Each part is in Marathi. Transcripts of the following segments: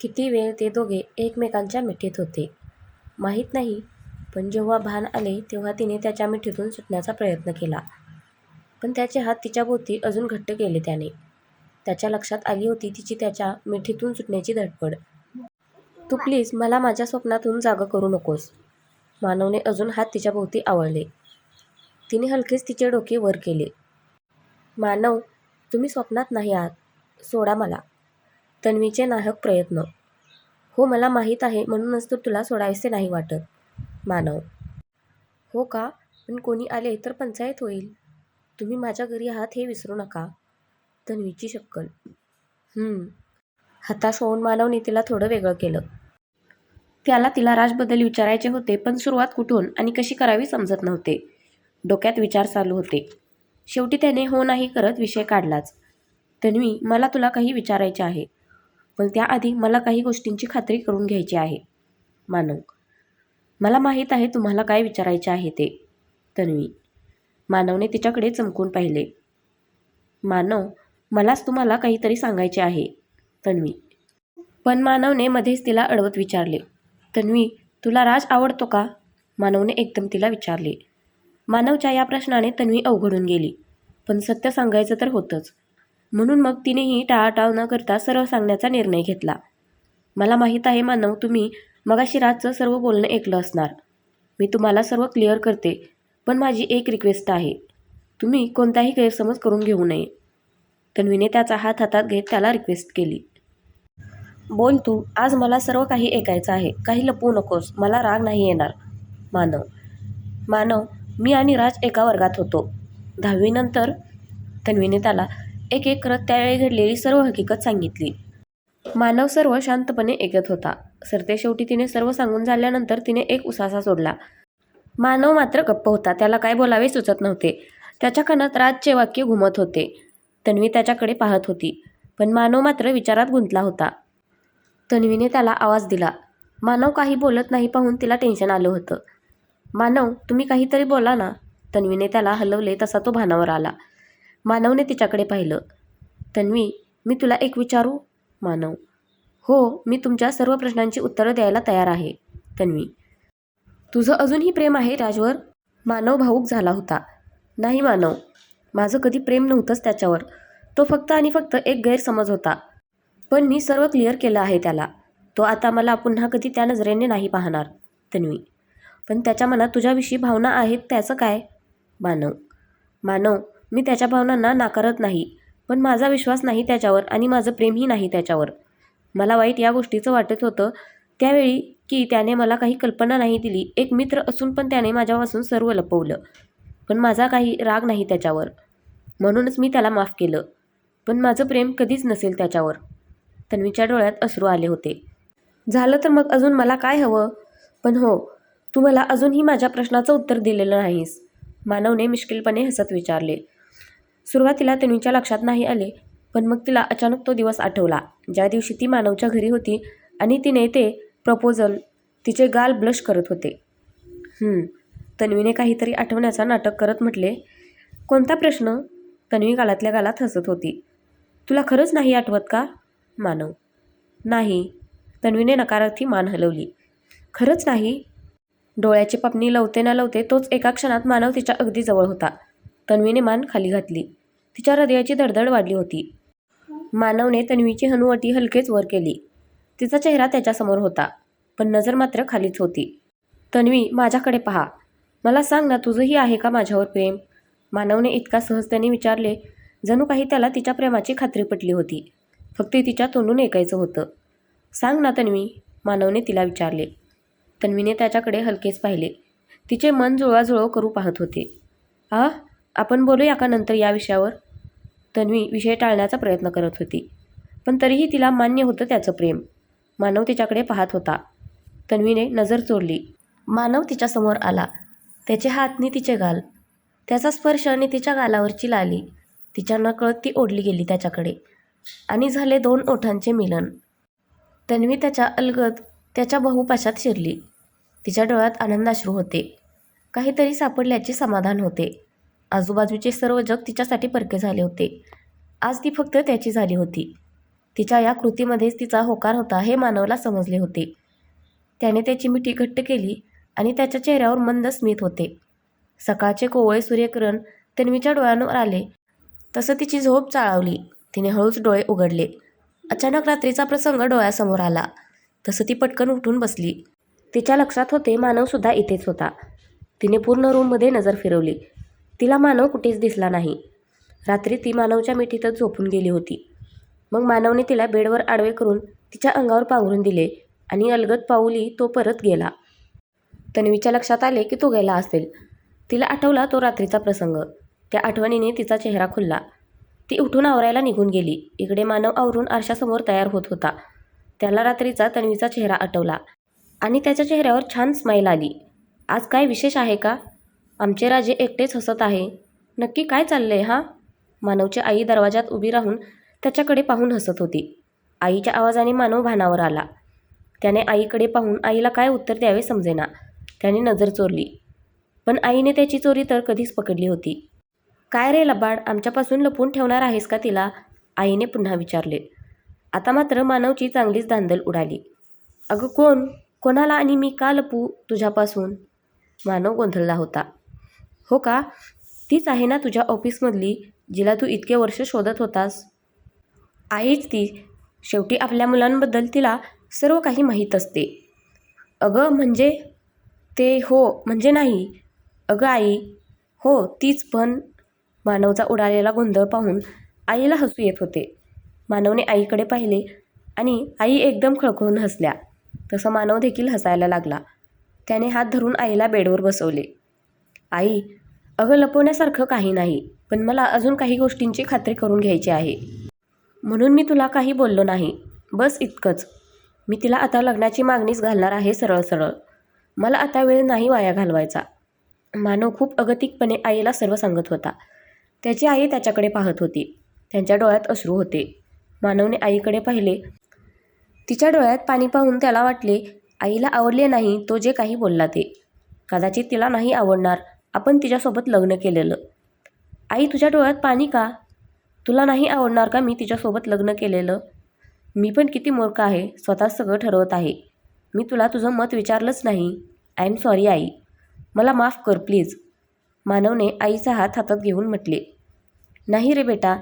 किती वेळ ते दोघे एकमेकांच्या मिठीत होते. माहीत नाही पण जेव्हा भान आले तेव्हा तिने त्याच्या मिठीतून सुटण्याचा प्रयत्न केला. पण त्याचे हात तिच्या भोवती अजून घट्ट केले त्याने. त्याच्या लक्षात आली होती तिची त्याच्या मिठीतून सुटण्याची धडपड. तू प्लीज मला माझ्या स्वप्नातून जागा करू नकोस. मानवने अजून हात तिच्या भोवती आवळले. तिने हलकेच तिचे डोके वर केले. मानव तुम्ही स्वप्नात नाही आहात. सोडा मला. तन्वीचे नाहक प्रयत्न. हो मला माहीत आहे म्हणूनच तर तुला सोडावेसे नाही वाटत मानव. हो का? पण कोणी आले तर पंचायत होईल. तुम्ही माझ्या घरी आहात हे विसरू नका तन्वीची शक्कल. हताश होऊन मानवने तिला थोडं वेगळं केलं. त्याला तिला राजबद्दल विचारायचे होते पण सुरुवात कुठून आणि कशी करावी समजत नव्हते. डोक्यात विचार चालू होते. शेवटी त्याने हो नाही करत विषय काढलाच. तन्वी मला तुला काही विचारायचे आहे. पण त्याआधी मला काही गोष्टींची खात्री करून घ्यायची आहे. मानव मला माहीत आहे तुम्हाला काय विचारायचे आहे ते. तन्वी मानवने तिच्याकडे चमकून पाहिले. मानव मलाच तुम्हाला काहीतरी सांगायचे आहे. तन्वी पण मानवने मध्येच तिला अडवत विचारले. तन्वी तुला राज आवडतो का? मानवने एकदम तिला विचारले. मानवच्या या प्रश्नाने तन्वी अवघडून गेली. पण सत्य सांगायचं तर होतंच. म्हणून मग तिनेही टाळाटाळ न करता सर्व सांगण्याचा निर्णय घेतला. मला माहीत आहे मानव तुम्ही मगाशी राजचं सर्व बोलणं ऐकलं असणार. मी तुम्हाला सर्व क्लिअर करते पण माझी एक रिक्वेस्ट आहे. तुम्ही कोणताही गैरसमज करून घेऊ नये. तन्वीने त्याचा हात हातात घेत त्याला रिक्वेस्ट केली. बोल तू आज मला सर्व काही ऐकायचं आहे. काही लपवू नकोस. मला राग नाही येणार. मानव. मानव मी आणि राज एका वर्गात होतो. दहावीनंतर तन्वीने त्याला एक एक करत त्यावेळी घडलेली सर्व हकीकत सांगितली. मानव सर्व शांतपणे ऐकत होता. सरते शेवटी तिने सर्व सांगून झाल्यानंतर तिने एक उसासा सोडला. मानव मात्र गप्प होता. त्याला काय बोलावे सुचत नव्हते. त्याच्या कानात राजचे वाक्य घुमत होते. तन्वी त्याच्याकडे पाहत होती. पण मानव मात्र विचारात गुंतला होता. तन्वीने त्याला आवाज दिला. मानव काही बोलत नाही पाहून तिला टेन्शन आलं होतं. मानव तुम्ही काहीतरी बोला ना. तन्वीने त्याला हलवले तसा तो भानावर आला. मानवने तिच्याकडे पाहिलं. तन्वी मी तुला एक विचारू? मानव. हो मी तुमच्या सर्व प्रश्नांची उत्तरं द्यायला तयार आहे. तन्वी. तुझं अजूनही प्रेम आहे राजवर? मानव भाऊक झाला होता. नाही मानव. माझं कधी प्रेम नव्हतंच त्याच्यावर. तो फक्त आणि फक्त एक गैरसमज होता. पण मी सर्व क्लिअर केलं आहे त्याला. तो आता मला पुन्हा कधी त्या नजरेने नाही पाहणार. तन्वी. पण त्याच्या मनात तुझ्याविषयी भावना आहेत त्याचं काय? मानव. मानव मी त्याच्या भावनांना नाकारत नाही पण माझा विश्वास नाही त्याच्यावर आणि माझं प्रेमही नाही त्याच्यावर. मला वाईट या गोष्टीचं वाटत होतं. त्यावेळी की त्याने मला काही कल्पना नाही दिली एक मित्र असून पण त्याने माझ्यापासून सर्व लपवलं पण माझा काही राग नाही त्याच्यावर. म्हणूनच मी त्याला माफ केलं पण माझं प्रेम कधीच नसेल त्याच्यावर. तन्वीच्या डोळ्यात अश्रू आले होते. झालं तर मग अजून मला काय हवं? पण हो तू मला अजूनही माझ्या प्रश्नाचं उत्तर दिलेलं नाहीस. मानवने मिश्किलपणे हसत विचारले. सुरुवातीला तन्वीच्या लक्षात नाही आले पण मग तिला अचानक तो दिवस आठवला. ज्या दिवशी ती मानवच्या घरी होती आणि तिने ते प्रपोजल तिचे गाल ब्लश करत होते. तन्वीने काहीतरी आठवण्याचा नाटक करत म्हटले कोणता प्रश्न? तन्वी गालातल्या गालात हसत होती. तुला खरंच नाही आठवत का मानव? नाही. तन्वीने नकारार्थी मान हलवली. खरंच नाही. डोळ्याची पापणी लवते ना लवते तोच एका क्षणात मानव तिच्या अगदी जवळ होता. तन्वीने मान खाली घातली. तिच्या हृदयाची धडधड वाढली होती. मानवने तन्वीची हनुवटी हलकेच वर केली. तिचा चेहरा त्याच्यासमोर होता पण नजर मात्र खालीच होती. तन्वी माझ्याकडे पहा. मला सांग ना तुझंही आहे का माझ्यावर प्रेम? मानवने इतका सहजतेने विचारले जणू काही त्याला तिच्या प्रेमाची खात्री पटली होती. फक्त तिच्या तोंडून ऐकायचं होतं. सांग ना तन्वी मानवने तिला विचारले. तन्वीने त्याच्याकडे हलकेच पाहिले. तिचे मन जुळवाजुळव करू पाहत होते. आ आपण बोलूया का नंतर या विषयावर? तन्वी विषय टाळण्याचा प्रयत्न करत होती. पण तरीही तिला मान्य होतं त्याचं प्रेम. मानव तिच्याकडे पाहत होता. तन्वीने नजर चोरली. मानव तिच्यासमोर आला. त्याचे हातनी तिचे गाल. त्याचा स्पर्श आणि तिच्या गालावरची लाली. तिच्या नकळत ती ओढली गेली त्याच्याकडे. आणि झाले दोन ओठांचे मिलन. तन्वी त्याच्या अलगद त्याच्या बहुपाशात शिरली. तिच्या डोळ्यात आनंदाश्रू होते. काहीतरी सापडल्याचे समाधान होते. आजूबाजूचे सर्व जग तिच्यासाठी परके झाले होते. आज ती फक्त त्याची झाली होती. तिच्या या कृतीमध्येच तिचा होकार होता हे मानवला समजले होते. त्याने त्याची मिठी घट्ट केली आणि त्याच्या चेहऱ्यावर मंद स्मित होते. सकाळचे कोवळे सूर्यकिरण तन्वीच्या डोळ्यांवर आले. तसं तिची झोप चाळवली. तिने हळूच डोळे उघडले. अचानक रात्रीचा प्रसंग डोळ्यासमोर आला. तसं ती पटकन उठून बसली. तिच्या लक्षात होते मानवसुद्धा इथेच होता. तिने पूर्ण रूममध्ये नजर फिरवली. तिला मानव कुठेच दिसला नाही. रात्री ती मानवच्या मिठीतच झोपून गेली होती. मग मानवने तिला बेडवर आडवे करून तिच्या अंगावर पांघरून दिले आणि अलगद पाऊली तो परत गेला. तन्वीच्या लक्षात आले की तो गेला असेल. तिला आठवला तो रात्रीचा प्रसंग. त्या आठवणीने तिचा चेहरा खुलला. ती उठून आवरायला निघून गेली. इकडे मानव आवरून आरशासमोर तयार होत होता. त्याला रात्रीचा तन्वीचा चेहरा आठवला आणि त्याच्या चेहऱ्यावर छान स्माईल आली. आज काय विशेष आहे का? आमचे राजे एकटेच हसत आहे. नक्की काय चाललंय हा? मानवची आई दरवाजात उभी राहून त्याच्याकडे पाहून हसत होती. आईच्या आवाजाने मानव भानावर आला. त्याने आईकडे पाहून आईला काय उत्तर द्यावे समजेना. त्याने नजर चोरली. पण आईने त्याची चोरी तर कधीच पकडली होती. काय रे लबाड आमच्यापासून लपून ठेवणार आहेस का तिला? आईने पुन्हा विचारले. आता मात्र मानवची चांगलीच धांदल उडाली. अगं कोण? कोणाला आणि मी का लपू तुझ्यापासून? मानव गोंधळला होता. हो का? तीच आहे ना तुझ्या ऑफिसमधली जिला तू इतके वर्ष शोधत होतास? आईच ती. शेवटी आपल्या मुलांबद्दल तिला सर्व काही माहीत असते. अगं म्हणजे ते हो म्हणजे नाही. अगं आई हो तीच पण. मानवचा उडालेला गोंधळ पाहून आईला हसू येत होते. मानवने आईकडे पाहिले आणि आई एकदम खळखळून हसल्या. तसं मानव देखील हसायला लागला. त्याने हात धरून आईला बेडवर बसवले. आई अगं लपवण्यासारखं काही नाही पण मला अजून काही गोष्टींची खात्री करून घ्यायची आहे. म्हणून मी तुला काही बोललो नाही. बस इतकंच. मी तिला आता लग्नाची मागणीच घालणार आहे सरळ सरळ. मला आता वेळ नाही वाया घालवायचा. मानव खूप अगतिकपणे आईला सर्व सांगत होता. त्याची आई त्याच्याकडे पाहत होती. त्यांच्या डोळ्यात अश्रू होते. मानवने आईकडे पाहिले. तिच्या डोळ्यात पाणी पाहून त्याला वाटले आईला आवडले नाही तो जे काही बोलला ते. कदाचित तिला नाही आवडणार. आपण तिच्यासोबत लग्न केलेलं. आई तुझ्या डोळ्यात पाणी का? तुला नाही आवडणार का मी तिच्यासोबत लग्न केलेलं? मी पण किती मूर्ख आहे स्वतः सगळं ठरवत आहे. मी तुला तुझं मत विचारलंच नाही. आय एम सॉरी आई. मला माफ कर प्लीज मानवने आईचा हात हातात घेऊन म्हटले. नाही रे बेटा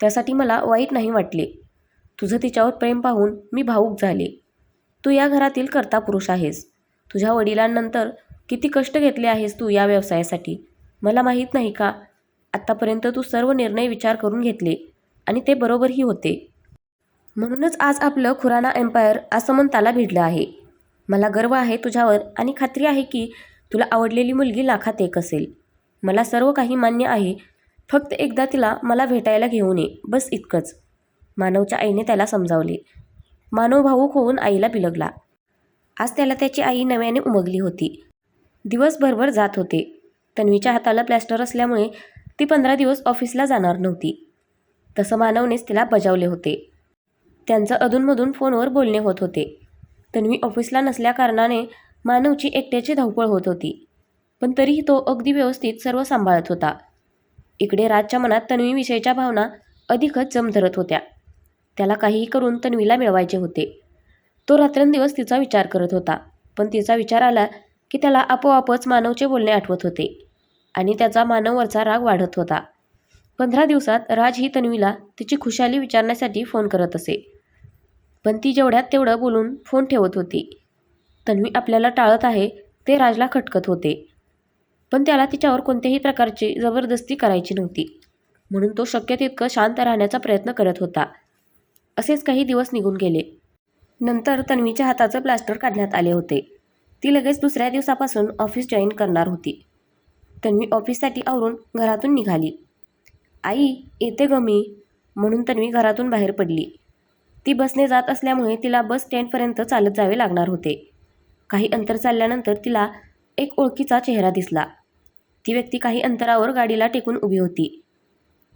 त्यासाठी मला वाईट नाही वाटले. तुझं तिच्यावर प्रेम पाहून मी भावूक झाले. तू या घरातील कर्ता पुरुष आहेस. तुझ्या वडिलांनंतर किती कष्ट घेतले आहेस तू या व्यवसायासाठी? मला माहीत नाही का? आत्तापर्यंत तू सर्व निर्णय विचार करून घेतले आणि ते बरोबरही होते. म्हणूनच आज आपलं खुराना एम्पायर असमंताला भिडलं आहे. मला गर्व आहे तुझ्यावर आणि खात्री आहे की तुला आवडलेली मुलगी लाखात एक असेल. मला सर्व काही मान्य आहे. फक्त एकदा तिला मला भेटायला घेऊन ये. बस इतकंच. मानवच्या आईने त्याला समजावले. मानव भाऊक होऊन आईला बिलगला. आज त्याला त्याची आई नव्याने उमगली होती. दिवसभरभर जात होते. तन्वीच्या हाताला प्लॅस्टर असल्यामुळे ती पंधरा दिवस ऑफिसला जाणार नव्हती. तसं मानवनेच तिला बजावले होते. त्यांचं अधूनमधून फोनवर बोलणे होत होते. तन्वी ऑफिसला नसल्याकारणाने मानवची एकट्याची धावपळ होत होती. पण तरीही तो अगदी व्यवस्थित सर्व सांभाळत होता. इकडे राजच्या मनात तन्वीविषयीच्या भावना अधिकच जम धरत होत्या. त्याला काहीही करून तन्वीला मिळवायचे होते. तो रात्रंदिवस तिचा विचार करत होता. पण तिचा विचार आला की त्याला आपोआपच मानवचे बोलणे आठवत होते आणि त्याचा मानववरचा राग वाढत होता. पंधरा दिवसात राज ही तन्वीला तिची खुशाली विचारण्यासाठी फोन करत असे. पण ती जेवढ्यात तेवढं बोलून फोन ठेवत होती. तन्वी आपल्याला टाळत आहे ते राजला खटकत होते. पण त्याला तिच्यावर कोणत्याही प्रकारची जबरदस्ती करायची नव्हती. म्हणून तो शक्य तितकं शांत राहण्याचा प्रयत्न करत होता. असेच काही दिवस निघून गेले. नंतर तन्वीच्या हाताचं प्लास्टर काढण्यात आले होते. ती लगेच दुसऱ्या दिवसापासून ऑफिस जॉईन करणार होती. तन्वी ऑफिससाठी आवरून घरातून निघाली. आई येते ग मी म्हणून तन्वी घरातून बाहेर पडली. ती बसने जात असल्यामुळे तिला बस स्टँडपर्यंत चालत जावे लागणार होते. काही अंतर चालल्यानंतर तिला एक ओळखीचा चेहरा दिसला. ती व्यक्ती काही अंतरावर गाडीला टेकून उभी होती.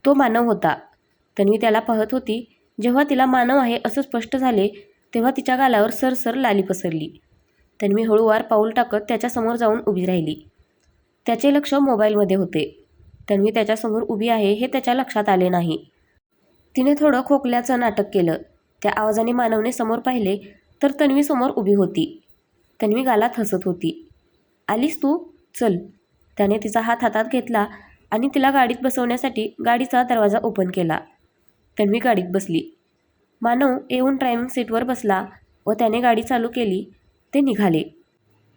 तो मानव होता. तन्वी त्याला पाहत होती जेव्हा तिला मानव आहे असं स्पष्ट झाले तेव्हा तिच्या गालावर सरसर लाली पसरली. तन्वी हळूवार पाऊल टाकत त्याच्यासमोर जाऊन उभी राहिली. त्याचे लक्ष मोबाईलमध्ये होते. तन्वी त्याच्यासमोर उभी आहे हे त्याच्या लक्षात आले नाही. तिने थोडं खोकल्याचं नाटक केलं. त्या आवाजाने मानवने समोर पाहिले तर तन्वी समोर उभी होती. तन्वी गालात हसत होती. आलीस तू? चल. त्याने तिचा हात हातात घेतला आणि तिला गाडीत बसवण्यासाठी गाडीचा दरवाजा ओपन केला. तन्वी गाडीत बसली. मानव येऊन ड्रायव्हिंग सीटवर बसला व त्याने गाडी चालू केली ते निघाले.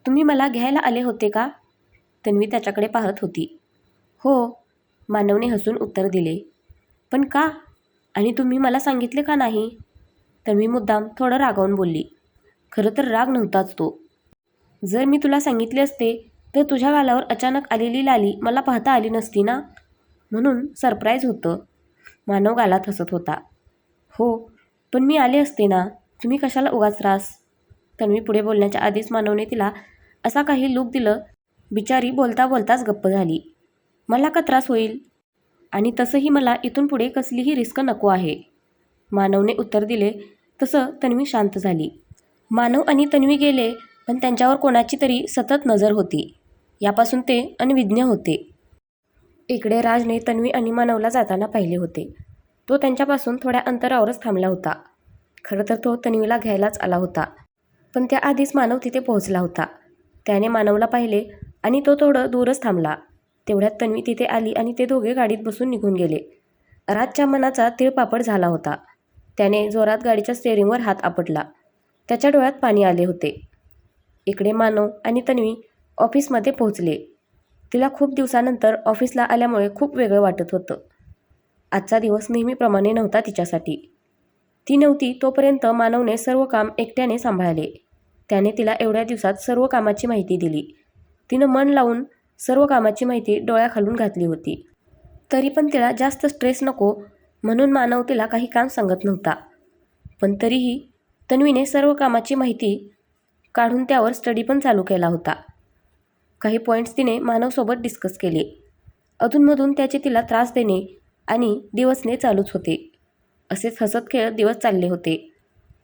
तुम्ही मला घ्यायला आले होते का? तन्वी त्याच्याकडे पाहत होती. हो मानवने हसून उत्तर दिले. पण का? आणि तुम्ही मला सांगितले का नाही? तन्वी मुद्दाम थोडं रागावून बोलली. खरं तर राग नव्हताच तो. जर मी तुला सांगितले असते तर तुझ्या गालावर अचानक आलेली लाली मला पाहता आली नसती ना? म्हणून सरप्राईज होतं. मानव गालात हसत होता. हो पण मी आले असते ना? तुम्ही कशाला उगाच त्रास तन्वी पुढे बोलण्याच्या आधीच मानवने तिला असा काही लूक दिलं. बिचारी बोलता बोलताच गप्प झाली. मला का त्रास होईल? आणि तसंही मला इथून पुढे कसलीही रिस्क नको आहे. मानवने उत्तर दिले. तसं तन्वी शांत झाली. मानव आणि तन्वी गेले पण त्यांच्यावर कोणाची तरी सतत नजर होती. यापासून ते अनविज्ञ होते. इकडे राजने तन्वी आणि मानवला जाताना पाहिले होते. तो त्यांच्यापासून थोड्या अंतरावरच थांबला होता. खरं तर तो तन्वीला घ्यायलाच आला होता. पण त्याआधीच मानव तिथे पोहोचला होता. त्याने मानवला पाहिले आणि तो थोडं दूरच थांबला. तेवढ्यात तन्वी तिथे आली आणि ते दोघे गाडीत बसून निघून गेले. राजच्या मनाचा तिळपापड झाला होता. त्याने जोरात गाडीच्या स्टेअरिंगवर हात आपटला. त्याच्या डोळ्यात पाणी आले होते. इकडे मानव आणि तन्वी ऑफिसमध्ये पोहोचले. तिला खूप दिवसानंतर ऑफिसला आल्यामुळे खूप वेगळं वाटत होतं. आजचा दिवस नेहमीप्रमाणे नव्हता तिच्यासाठी. ती नव्हती तोपर्यंत मानवने सर्व काम एकट्याने सांभाळले. त्याने तिला एवढ्या दिवसात सर्व कामाची माहिती दिली. तिनं मन लावून सर्व कामाची माहिती डोळ्याखालून घातली होती. तरी पण तिला जास्त स्ट्रेस नको म्हणून मानव तिला काही काम सांगत नव्हता. पण तरीही तन्वीने सर्व कामाची माहिती काढून त्यावर स्टडी पण चालू केला होता. काही पॉईंट्स तिने मानवसोबत डिस्कस केले. अधूनमधून त्याचे तिला त्रास देणे आणि दिवसने चालूच होते. असेच हसत खेळत दिवस चालले होते.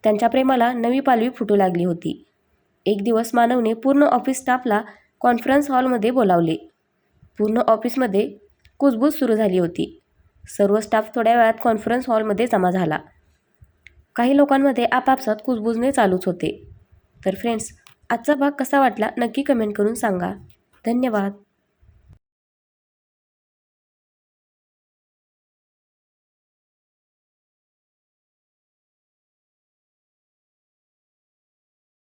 त्यांच्या प्रेमाला नवी पालवी फुटू लागली होती. एक दिवस मानवने पूर्ण ऑफिस स्टाफला कॉन्फरन्स हॉलमध्ये बोलावले. पूर्ण ऑफिसमध्ये कुजबूज सुरू झाली होती. सर्व स्टाफ थोड्या वेळात कॉन्फरन्स हॉलमध्ये जमा झाला. काही लोकांमध्ये आपापसात कुजबुजणे चालूच होते. तर फ्रेंड्स आजचा भाग कसा वाटला नक्की कमेंट करून सांगा. धन्यवाद.